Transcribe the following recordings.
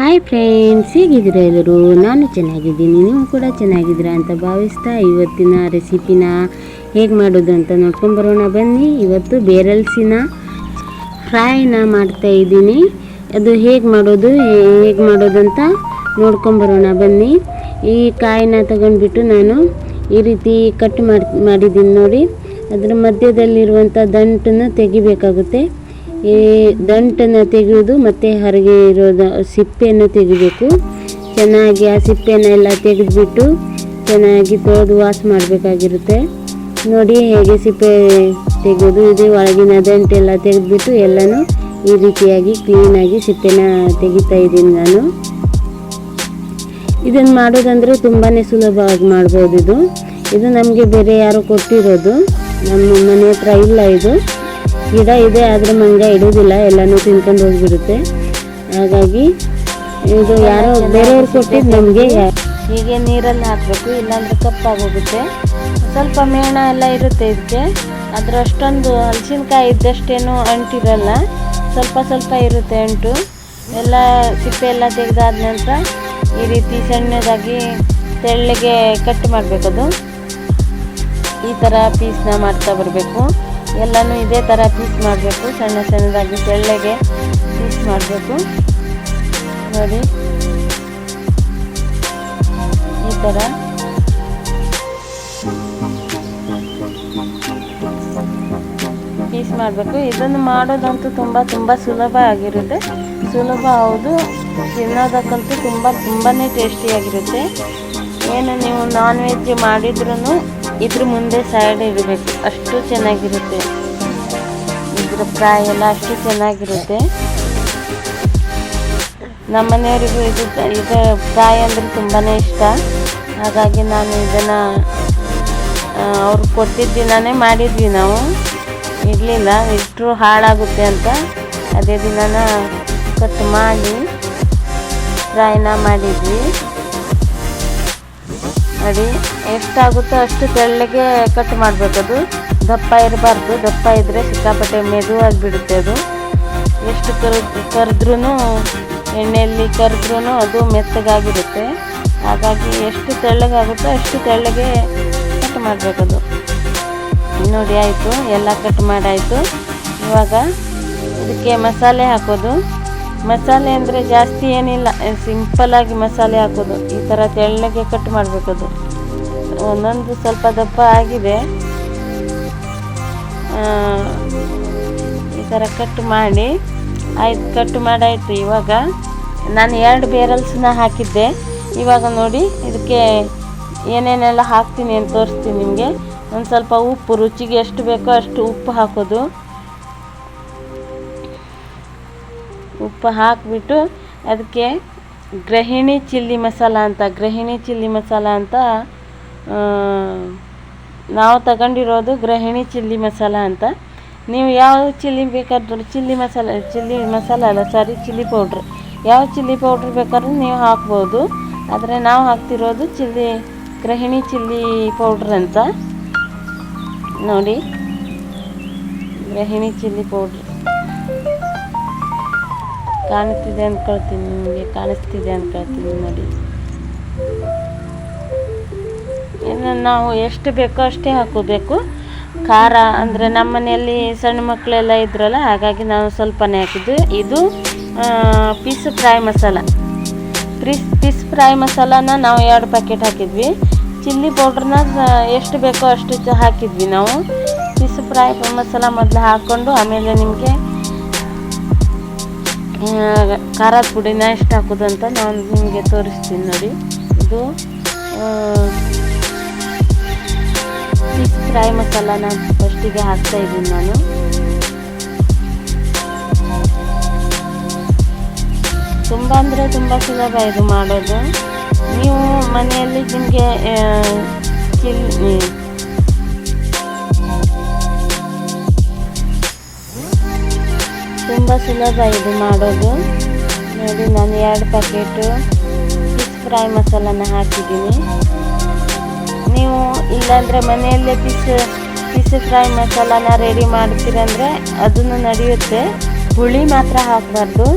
Hi friends ಹೇಗಿದ್ದೀರಾ ಎಲ್ಲರೂ? ನಾನು ಚೆನ್ನಾಗಿದ್ದೀನಿ. ನೀವು ಕೂಡ ಚೆನ್ನಾಗಿದ್ದೀರಾ ಅಂತ ಭಾವಿಸ್ತಾ ಇವತ್ತಿನ ರೆಸಿಪಿನ ಹೇಗೆ ಮಾಡೋದು ಅಂತ ನೋಡ್ಕೊಂಬರೋಣ ಬನ್ನಿ, ಇವತ್ತು ಬೇರಲ್ಸಿನ ಫ್ರೈನ ಮಾಡ್ತಾ ಇದ್ದೀನಿ. ಅದು ಹೇಗೆ ಮಾಡೋದು ಹೇಗೆ ಮಾಡೋದು ಅಂತ ನೋಡ್ಕೊಂಬರೋಣ ಬನ್ನಿ, ಈ ಕಾಯಿನ ತಗೊಂಡ್ಬಿಟ್ಟು ನಾನು ಈ ರೀತಿ ಕಟ್ ಮಾಡಿ, ಮಾಡಿದ್ದೀನಿ ನೋಡಿ. ಅದರ ಮಧ್ಯದಲ್ಲಿರುವಂಥ ದಂಟನ್ನು ತೆಗಿಬೇಕಾಗುತ್ತೆ. ಈ ದಂಟನ್ನು ತೆಗೆಯೋದು ಮತ್ತು ಹೊರಗೆ ಇರೋದು ಸಿಪ್ಪೆಯನ್ನು ತೆಗಿಬೇಕು. ಚೆನ್ನಾಗಿ ಆ ಸಿಪ್ಪೆನೆಲ್ಲ ತೆಗೆದುಬಿಟ್ಟು ಚೆನ್ನಾಗಿ ತೊಳೆದು ವಾಶ್ ಮಾಡಬೇಕಾಗಿರುತ್ತೆ. ನೋಡಿ ಹೇಗೆ ಸಿಪ್ಪೆ ತೆಗೆಯೋದು ಇದು. ಒಳಗಿನ ದಂಟೆಲ್ಲ ತೆಗೆದುಬಿಟ್ಟು ಎಲ್ಲನೂ ಈ ರೀತಿಯಾಗಿ ಕ್ಲೀನಾಗಿ ಸಿಪ್ಪೆನ ತೆಗಿತಾ ಇದ್ದೀನಿ ನಾನು. ಇದನ್ನು ಮಾಡೋದಂದರೆ ತುಂಬಾ ಸುಲಭವಾಗಿ ಮಾಡ್ಬೋದು ಇದು. ಇದು ನಮಗೆ ಬೇರೆ ಯಾರೋ ಕೊಟ್ಟಿರೋದು. ನಮ್ಮ ಮನೆ ಹತ್ರ ಇಲ್ಲ ಇದು. ಗಿಡ ಇದೆ, ಆದರೆ ಮಂಗ ಇಡೋದಿಲ್ಲ, ಎಲ್ಲನೂ ತಿನ್ಕೊಂಡು ಹೋಗಿಬಿಡುತ್ತೆ. ಹಾಗಾಗಿ ಇದು ಯಾರೋ ಬೇರೆಯವ್ರು ಕೊಟ್ಟಿದ್ದು ನಮಗೆ ಹೀಗೆ ನೀರಲ್ಲಿ ಹಾಕಬೇಕು, ಇಲ್ಲಾಂದರೆ ಕಪ್ಪಾಗೋಗುತ್ತೆ. ಸ್ವಲ್ಪ ಮೇಣ ಎಲ್ಲ ಇರುತ್ತೆ ಇದಕ್ಕೆ. ಅದರಷ್ಟೊಂದು ಹಲಸಿನಕಾಯಿ ಇದ್ದಷ್ಟೇನು ಅಂಟಿರಲ್ಲ. ಸ್ವಲ್ಪ ಸ್ವಲ್ಪ ಇರುತ್ತೆ ಅಂಟು. ಎಲ್ಲ ಸಿಪ್ಪೆ ಎಲ್ಲ ತೆಗೆದಾದ ನಂತರ ಈ ರೀತಿ ಸಣ್ಣದಾಗಿ ತೆಳ್ಳಗೆ ಕಟ್ ಮಾಡಬೇಕದು ಈ ಥರ ಪೀಸ್ನ ಮಾಡ್ತಾ ಬರಬೇಕು. ಎಲ್ಲನೂ ಇದೇ ಥರ ಪೀಸ್ ಮಾಡಬೇಕು. ಸಣ್ಣ ಸಣ್ಣದಾಗಿ ತೆಳ್ಳಗೆ ಪೀಸ್ ಮಾಡಬೇಕು. ನೋಡಿ. ಈ ಥರ ಪೀಸ್ ಮಾಡಬೇಕು. ಇದನ್ನು ಮಾಡೋದಂತೂ ತುಂಬ ತುಂಬ ಸುಲಭ ಆಗಿರುತ್ತೆ. ಸುಲಭ ಹೌದು. ತಿನ್ನೋದಕ್ಕಂತೂ ತುಂಬ ತುಂಬಾ ಟೇಸ್ಟಿಯಾಗಿರುತ್ತೆ ಏನು ನೀವು ನಾನ್ ವೆಜ್ ಮಾಡಿದ್ರೂ ಇದ್ರ ಮುಂದೆ ಸೈಡ್ ಇಡಬೇಕು ಅಷ್ಟು ಚೆನ್ನಾಗಿರುತ್ತೆ. ಇದ್ರ ಫ್ರೈ ಎಲ್ಲ ಅಷ್ಟು ಚೆನ್ನಾಗಿರುತ್ತೆ. ನಮ್ಮ ಮನೆಯವರಿಗೂ ಇದು ಇದು ಫ್ರೈ ಅಂದರೆ ತುಂಬಾ ಇಷ್ಟ. ಹಾಗಾಗಿ ನಾನು ಇದನ್ನು ಅವ್ರು ಕೊಟ್ಟಿದ್ದ ದಿನವೇ ಮಾಡಿದ್ವಿ ನಾವು. ಇರಲಿಲ್ಲ ಇಷ್ಟು ಹಾಳಾಗುತ್ತೆ ಅಂತ. ಅದೇ ದಿನನ ಕಟ್ ಮಾಡಿ ಫ್ರೈನ ಮಾಡಿದ್ವಿ. ನೋಡಿ ಎಷ್ಟಾಗುತ್ತೋ ಅಷ್ಟು ತೆಳ್ಳಗೆ ಕಟ್ ಮಾಡಬೇಕದು ದಪ್ಪ ಇರಬಾರ್ದು. ದಪ್ಪ ಇದ್ದರೆ ಸಿಕ್ಕಾಪಟ್ಟೆ ಮೆದುವಾಗಿ ಬಿಡುತ್ತೆ ಅದು. ಎಷ್ಟು ಕರ್ ಕರೆದ್ರೂ ಎಣ್ಣೆಯಲ್ಲಿ ಕರೆದ್ರೂ ಅದು ಮೆತ್ತಗಾಗಿರುತ್ತೆ. ಹಾಗಾಗಿ ಎಷ್ಟು ತೆಳ್ಳಗಾಗುತ್ತೋ ಅಷ್ಟು ತೆಳ್ಳಗೆ ಕಟ್ ಮಾಡಬೇಕದು ನೋಡಿ, ಆಯಿತು. ಎಲ್ಲ ಕಟ್ ಮಾಡಾಯಿತು. ಇವಾಗ ಇದಕ್ಕೆ ಮಸಾಲೆ ಹಾಕೋದು. ಮಸಾಲೆ ಅಂದರೆ ಜಾಸ್ತಿ ಏನಿಲ್ಲ ಸಿಂಪಲ್ಲಾಗಿ ಮಸಾಲೆ ಹಾಕೋದು. ಈ ಥರ ತೆಳ್ಳಗೆ ಕಟ್ ಮಾಡಬೇಕು ಅದು. ಒಂದೊಂದು ಸ್ವಲ್ಪ ದಪ್ಪ ಆಗಿದೆ. ಈ ಥರ ಕಟ್ ಮಾಡಿ, ಆಯ್ತು ಕಟ್ ಮಾಡಾಯಿತು ಇವಾಗ. ನಾನು ಎರಡು ಬೇರಲ್ಸನ್ನ ಹಾಕಿದ್ದೆ. ಇವಾಗ ನೋಡಿ, ಇದಕ್ಕೆ ಏನೇನೆಲ್ಲ ಹಾಕ್ತೀನಿ ಅಂತ ತೋರಿಸ್ತೀನಿ ನಿಮಗೆ. ಒಂದು ಸ್ವಲ್ಪ ಉಪ್ಪು, ರುಚಿಗೆ ಎಷ್ಟು ಬೇಕೋ ಅಷ್ಟು ಉಪ್ಪು ಹಾಕೋದು. ಉಪ್ಪು ಹಾಕಿಬಿಟ್ಟು ಅದಕ್ಕೆ ಗೃಹಿಣಿ ಚಿಲ್ಲಿ ಮಸಾಲ ಅಂತ ಗೃಹಿಣಿ ಚಿಲ್ಲಿ ಮಸಾಲ ಅಂತ ನಾವು ತಗೊಂಡಿರೋದು ಗೃಹಿಣಿ ಚಿಲ್ಲಿ ಮಸಾಲ ಅಂತ. ನೀವು ಯಾವ ಚಿಲ್ಲಿ ಬೇಕಾದ್ರೂ, ಚಿಲ್ಲಿ ಮಸಾಲ ಚಿಲ್ಲಿ ಮಸಾಲ ಅಲ್ಲ ಸಾರಿ ಚಿಲ್ಲಿ ಪೌಡ್ರ್ ಯಾವ ಚಿಲ್ಲಿ ಪೌಡ್ರ್ ಬೇಕಾದ್ರೂ ನೀವು ಹಾಕ್ಬೋದು. ಆದರೆ ನಾವು ಹಾಕ್ತಿರೋದು ಚಿಲ್ಲಿ ಗೃಹಿಣಿ ಚಿಲ್ಲಿ ಪೌಡ್ರ್ ಅಂತ. ನೋಡಿ ಗೃಹಿಣಿ ಚಿಲ್ಲಿ ಪೌಡ್ರ್ ಕಾಣಿಸ್ತಿದೆ ಅಂದ್ಕೊಳ್ತೀನಿ ನಿಮಗೆ, ಕಾಣಿಸ್ತಿದೆ ಅಂದ್ಕೊಳ್ತೀನಿ ನೋಡಿ. ಇನ್ನು ನಾವು ಎಷ್ಟು ಬೇಕೋ ಅಷ್ಟೇ ಹಾಕೋಬೇಕು. ಖಾರ ಅಂದರೆ ನಮ್ಮ ಮನೆಯಲ್ಲಿ ಸಣ್ಣ ಮಕ್ಕಳೆಲ್ಲ ಇದ್ರಲ್ಲ, ಹಾಗಾಗಿ ನಾವು ಸ್ವಲ್ಪನೇ ಹಾಕಿದ್ದು. ಇದು ಪೀಸ್ ಫ್ರೈ ಮಸಾಲ. ಪ್ರಿಸ್ ಪೀಸ್ ಫ್ರೈ ಮಸಾಲಾನ ನಾವು ಎರಡು ಪ್ಯಾಕೆಟ್ ಹಾಕಿದ್ವಿ. ಚಿಲ್ಲಿ ಪೌಡ್ರನ್ನ ಎಷ್ಟು ಬೇಕೋ ಅಷ್ಟು ಹಾಕಿದ್ವಿ ನಾವು. ಪೀಸ್ ಫ್ರೈ ಮಸಾಲ ಮೊದಲು ಹಾಕ್ಕೊಂಡು ಆಮೇಲೆ ನಿಮಗೆ ಖಾರದ ಪುಡಿನ ಎಷ್ಟು ಹಾಕೋದಂತ ನಾನು ನಿಮಗೆ ತೋರಿಸ್ತೀನಿ ನೋಡಿ. ಇದು ಫ್ರೈ ಮಸಾಲಾನ ಫಸ್ಟಿಗೆ ಹಾಕ್ತಾ ಇದ್ದೀನಿ ನಾನು. ತುಂಬ ಅಂದರೆ ತುಂಬ ಸುಲಭ ಇದು ಮಾಡೋದು. ನೀವು ಮನೆಯಲ್ಲಿ ನಿಮಗೆ ಚಿಲ್ಲಿ ತುಂಬ ಸುಲಭ ಇದು ಮಾಡೋದು. ನೋಡಿ, ನಾನು ಎರಡು ಪ್ಯಾಕೆಟು ಫಿಶ್ ಫ್ರೈ ಮಸಾಲನ ಹಾಕಿದ್ದೀನಿ. ನೀವು ಇಲ್ಲಾಂದರೆ ಮನೆಯಲ್ಲೇ ಫಿಶ್ ಫಿಶ್ ಫ್ರೈ ಮಸಾಲಾನ ರೆಡಿ ಮಾಡ್ತೀರಂದರೆ ಅದನ್ನು ನಡೆಯುತ್ತೆ. ಹುಳಿ ಮಾತ್ರ ಹಾಕಬಾರ್ದು.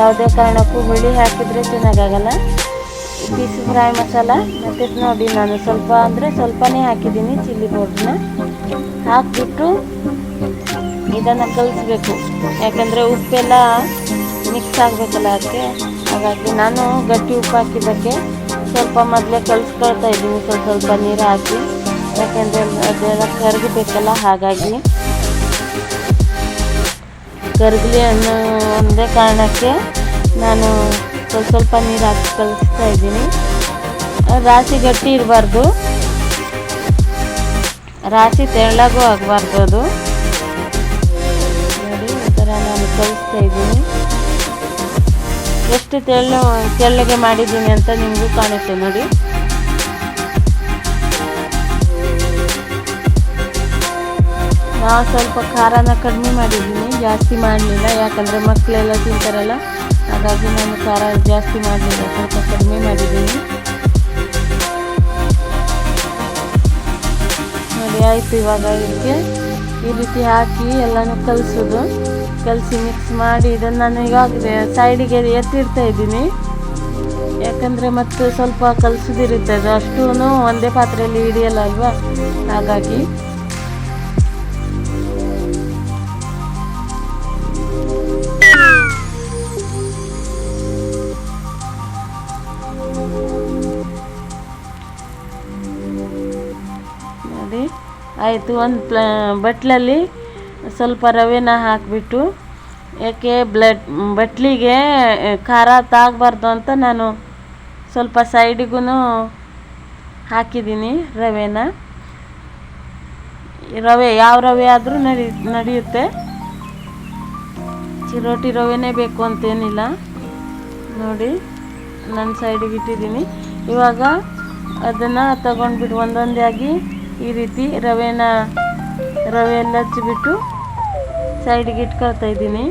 ಯಾವುದೇ ಕಾರಣಕ್ಕೂ ಹುಳಿ ಹಾಕಿದರೆ ಚೆನ್ನಾಗಾಗಲ್ಲ. ಪೀಸ್ ಫ್ರೈ ಮಸಾಲ, ಮತ್ತು ನೋಡಿ, ನಾನು ಸ್ವಲ್ಪ ಅಂದರೆ ಸ್ವಲ್ಪನೇ ಹಾಕಿದ್ದೀನಿ ಚಿಲ್ಲಿ ಪೌಡ್ರನ್ನ. ಹಾಕಿಬಿಟ್ಟು ಇದನ್ನು ಕಲಿಸ್ಬೇಕು. ಯಾಕಂದರೆ ಉಪ್ಪೆಲ್ಲ ಮಿಕ್ಸ್ ಆಗಬೇಕಲ್ಲ ಅದಕ್ಕೆ. ಹಾಗಾಗಿ ನಾನು ಗಟ್ಟಿ ಉಪ್ಪು ಹಾಕಿದ್ದಕ್ಕೆ ಸ್ವಲ್ಪ ಮೊದಲೇ ಕಲಿಸ್ಕೊಳ್ತಾ ಇದ್ದೀನಿ. ಸ್ವಲ್ಪ ಸ್ವಲ್ಪ ನೀರು ಹಾಕಿ. ಯಾಕೆಂದರೆ ಅದೆಲ್ಲ ಕರಗಬೇಕಲ್ಲ, ಹಾಗಾಗಿ. ಕರಗಲಿ ಅನ್ನೋ ಒಂದೇ ಕಾರಣಕ್ಕೆ ನಾನು ಸ್ವಲ್ಪ ಸ್ವಲ್ಪ ನೀರು ಹಾಕಿ ಕಲಿಸ್ತಾ ಇದ್ದೀನಿ. ರಾಶಿ ಗಟ್ಟಿ ಇರಬಾರ್ದು. ರಾಶಿ ತೆಳ್ಳಗೂ ಆಗಬಾರ್ದು ಅದು. ಕಲಿಸ್ತಾ ಇದ್ದೀನಿ. ಎಷ್ಟು ತೆಳ್ಳು, ತೆಳ್ಳಗೆ ಮಾಡಿದ್ದೀನಿ ಅಂತ ನಿಮಗೂ ಕಾಣುತ್ತೆ ನೋಡಿ. ನಾವು ಸ್ವಲ್ಪ ಖಾರನ ಕಡಿಮೆ ಮಾಡಿದ್ದೀನಿ, ಜಾಸ್ತಿ ಮಾಡಲಿಲ್ಲ, ಯಾಕಂದರೆ ಮಕ್ಕಳೆಲ್ಲ ತಿಂತಾರಲ್ಲ, ಹಾಗಾಗಿ ನಾನು ಖಾರ ಜಾಸ್ತಿ ಮಾಡಲಿಲ್ಲ, ಸ್ವಲ್ಪ ಕಡಿಮೆ ಮಾಡಿದ್ದೀನಿ. ನೋಡಿ ಆಯಿತು ಇವಾಗ ಇದಕ್ಕೆ ಈ ರೀತಿ ಹಾಕಿ ಎಲ್ಲನೂ ಕಲಿಸೋದು. ಕಲಸಿ ಮಿಕ್ಸ್ ಮಾಡಿ ಇದನ್ನು ನಾನು ಇವಾಗ ಸೈಡಿಗೆ ಎತ್ತಿಡ್ತಾ ಇದ್ದೀನಿ. ಯಾಕಂದರೆ ಮತ್ತೆ ಸ್ವಲ್ಪ ಕಲಸಿದಿರುತ್ತೆ ಅದು. ಅಷ್ಟೂ ಒಂದೇ ಪಾತ್ರೆಯಲ್ಲಿ ಹಿಡಿಯಲ್ಲ ಅಲ್ವಾ? ಹಾಗಾಗಿ. ಆಯಿತು, ಒಂದು ಪ್ಲ ಬಟ್ಲಲ್ಲಿ ಸ್ವಲ್ಪ ರವೆನ ಹಾಕಿಬಿಟ್ಟು, ಯಾಕೆ ಬ್ಲಡ್, ಬಟ್ಲಿಗೆ ಖಾರ ತಾಗಬಾರ್ದು ಅಂತ ನಾನು ಸ್ವಲ್ಪ ಸೈಡಿಗೂ ಹಾಕಿದ್ದೀನಿ ರವೆನ. ರವೆ ಯಾವ ರವೆ ಆದರೂ ನಡಿ, ನಡೆಯುತ್ತೆ. ಚಿರೋಟಿ ರವೆನೇ ಬೇಕು ಅಂತೇನಿಲ್ಲ. ನೋಡಿ, ನನ್ನ ಸೈಡಿಗೆ ಇಟ್ಟಿದ್ದೀನಿ. ಇವಾಗ ಅದನ್ನು ತಗೊಂಡ್ಬಿಟ್ಟು ಒಂದೊಂದೇ ಆಗಿ ಈ ರೀತಿ ರವೆನ, ರವೆ ಎಲ್ಲ ಹಚ್ಚಿಬಿಟ್ಟು ಸೈಡಿಗೆ ಇಟ್ಕೊಳ್ತಾ ಇದ್ದೀನಿ.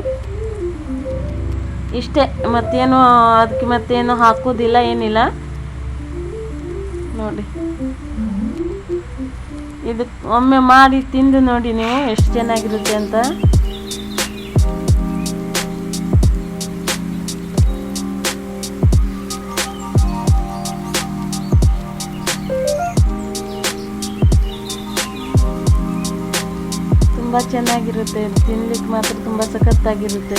ಇಷ್ಟೇ, ಮತ್ತೇನು, ಅದಕ್ಕೆ ಮತ್ತೇನು ಹಾಕೋದಿಲ್ಲ, ಏನಿಲ್ಲ. ನೋಡಿ. ಇದಕ್ಕೆ ಒಮ್ಮೆ ಮಾಡಿ ತಿಂದು ನೋಡಿ ನೀವು, ಎಷ್ಟು ಚೆನ್ನಾಗಿರುತ್ತೆ ಅಂತ. ತುಂಬ ಚೆನ್ನಾಗಿರುತ್ತೆ ತಿನ್ಲಿಕ್ಕೆ ಮಾತ್ರ ತುಂಬ ಸಖತ್ತಾಗಿರುತ್ತೆ.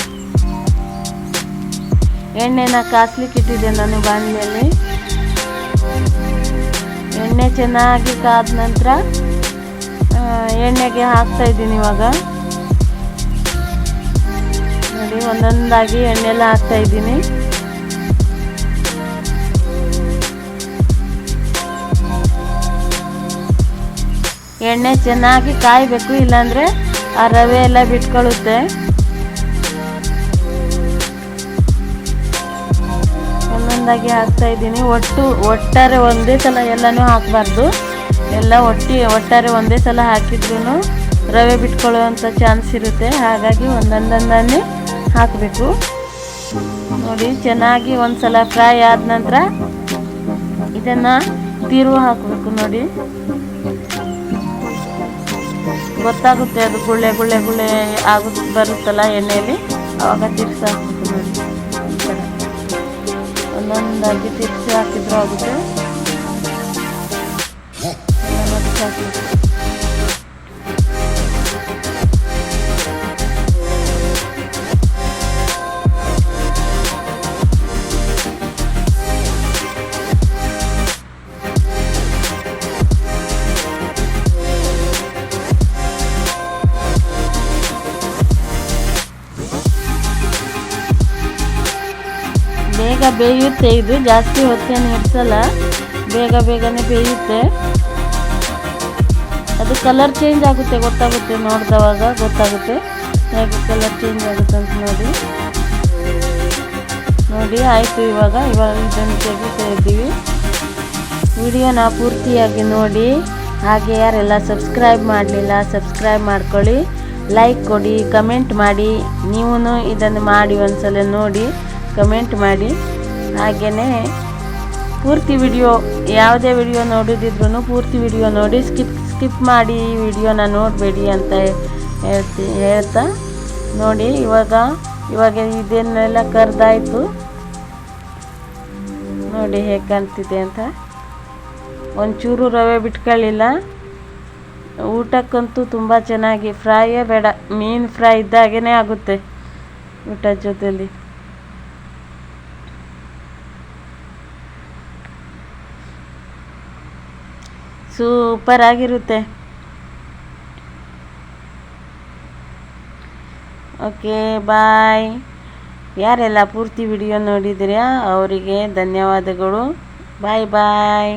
ಎಣ್ಣೆನ ಕಾಸ್ಲಿಕ್ಕೆ ಇಟ್ಟಿದ್ದೆ ನಾನು ಬಾಣಲೆಯಲ್ಲಿ. ಎಣ್ಣೆ ಚೆನ್ನಾಗಿ ಕಾದ ನಂತರ ಎಣ್ಣೆಗೆ ಹಾಕ್ತಾ ಇದ್ದೀನಿ ಇವಾಗ. ನೋಡಿ, ಒಂದೊಂದಾಗಿ ಎಣ್ಣೆಲ್ಲ ಹಾಕ್ತಾ ಇದ್ದೀನಿ. ಎಣ್ಣೆ ಚೆನ್ನಾಗಿ ಕಾಯಬೇಕು, ಇಲ್ಲಾಂದರೆ ಆ ರವೆ ಎಲ್ಲ ಬಿಟ್ಕೊಳ್ಳುತ್ತೆ. ಒಂದೊಂದಾಗಿ ಹಾಕ್ತಾ ಇದ್ದೀನಿ. ಒಟ್ಟು, ಒಟ್ಟಾರೆ ಒಂದೇ ಸಲ ಎಲ್ಲನೂ ಹಾಕಬಾರ್ದು. ಎಲ್ಲ ಒಟ್ಟಿ, ಒಟ್ಟಾರೆ ಒಂದೇ ಸಲ ಹಾಕಿದ್ರೂ ರವೆ ಬಿಟ್ಕೊಳ್ಳುವಂಥ ಚಾನ್ಸ್ ಇರುತ್ತೆ. ಹಾಗಾಗಿ ಒಂದೊಂದೊಂದನ್ನೇ ಹಾಕಬೇಕು. ನೋಡಿ, ಚೆನ್ನಾಗಿ ಒಂದು ಸಲ ಫ್ರೈ ಆದ ನಂತರ ಇದನ್ನು ತಿರುವು ಹಾಕಬೇಕು ನೋಡಿ. ಗೊತ್ತಾಗುತ್ತೆ ಅದು ಗುಳ್ಳೆ ಗುಳ್ಳೆ ಗುಳ್ಳೆ ಆಗು ಬರುತ್ತಲ್ಲ ಎಣ್ಣೆಯಲ್ಲಿ? ಅವಾಗ ತಿರ್ಸಿ ಹಾಕ್ಬೇಕು ನೋಡಿ. ಈ ಥರ ಒಂದೊಂದಾಗಿ ತಿರ್ಸಿ ಹಾಕಿದ್ರು ಆಗುತ್ತೆ. ಹಾಕ್ಬೇಕು ಬೇಯುತ್ತೆ, ಇದು ಜಾಸ್ತಿ ಹೊತ್ತೇನು ಇಡ್ಸಲ್ಲ ಬೇಗ ಬೇಗನೆ ಬೇಯುತ್ತೆ. ಅದು ಕಲರ್ ಚೇಂಜ್ ಆಗುತ್ತೆ, ಗೊತ್ತಾಗುತ್ತೆ ನೋಡಿದವಾಗ, ಗೊತ್ತಾಗುತ್ತೆ. ಹೇಗೆ ಕಲರ್ ಚೇಂಜ್ ಆಗುತ್ತೆ ಅಂತ ನೋಡಿ. ನೋಡಿ, ಆಯಿತು ಇವಾಗ ಇವಾಗ ಇದನ್ನು ತೆಗಿತಾ ಇದ್ದೀವಿ. ವಿಡಿಯೋನ ಪೂರ್ತಿಯಾಗಿ ನೋಡಿ. ಹಾಗೆ ಯಾರೆಲ್ಲ ಸಬ್ಸ್ಕ್ರೈಬ್ ಮಾಡಲಿಲ್ಲ ಸಬ್ಸ್ಕ್ರೈಬ್ ಮಾಡ್ಕೊಳ್ಳಿ. ಲೈಕ್ ಕೊಡಿ ಕಮೆಂಟ್ ಮಾಡಿ. ನೀವು ಇದನ್ನು ಮಾಡಿ ಒಂದ್ಸಲ ನೋಡಿ ಕಮೆಂಟ್ ಮಾಡಿ. ಹಾಗೆಯೇ ಪೂರ್ತಿ ವಿಡಿಯೋ, ಯಾವುದೇ ವಿಡಿಯೋ ನೋಡಿದಿದ್ರು ಪೂರ್ತಿ ವಿಡಿಯೋ ನೋಡಿ, ಸ್ಕಿಪ್ ಸ್ಕಿಪ್ ಮಾಡಿ ಈ ವಿಡಿಯೋನ ನೋಡಬೇಡಿ ಅಂತ ಹೇಳ್ತಿ, ಹೇಳ್ತಾ ನೋಡಿ, ಇವಾಗ ಇವಾಗ ಇದನ್ನೆಲ್ಲ ಕರೆದಾಯಿತು. ನೋಡಿ ಹೇಗೆ ಕಾಣ್ತಿದೆ ಅಂತ. ಒಂಚೂರು ರವೆ ಬಿಟ್ಕೊಳ್ಳಿಲ್ಲ. ಊಟಕ್ಕಂತೂ ತುಂಬ ಚೆನ್ನಾಗಿ, ಫ್ರೈಯೇ ಬೇಡ, ಮೀನು ಫ್ರೈ ಇದ್ದಾಗೇ ಆಗುತ್ತೆ ಊಟದ ಜೊತೆಲಿ. ಸೂಪರ್ ಆಗಿರುತ್ತೆ. Okay bye. ಯಾರೆಲ್ಲ ಪೂರ್ತಿ ವಿಡಿಯೋ ನೋಡಿದ್ರ್ಯಾ ಅವರಿಗೆ ಧನ್ಯವಾದಗಳು. ಬಾಯ್ ಬಾಯ್.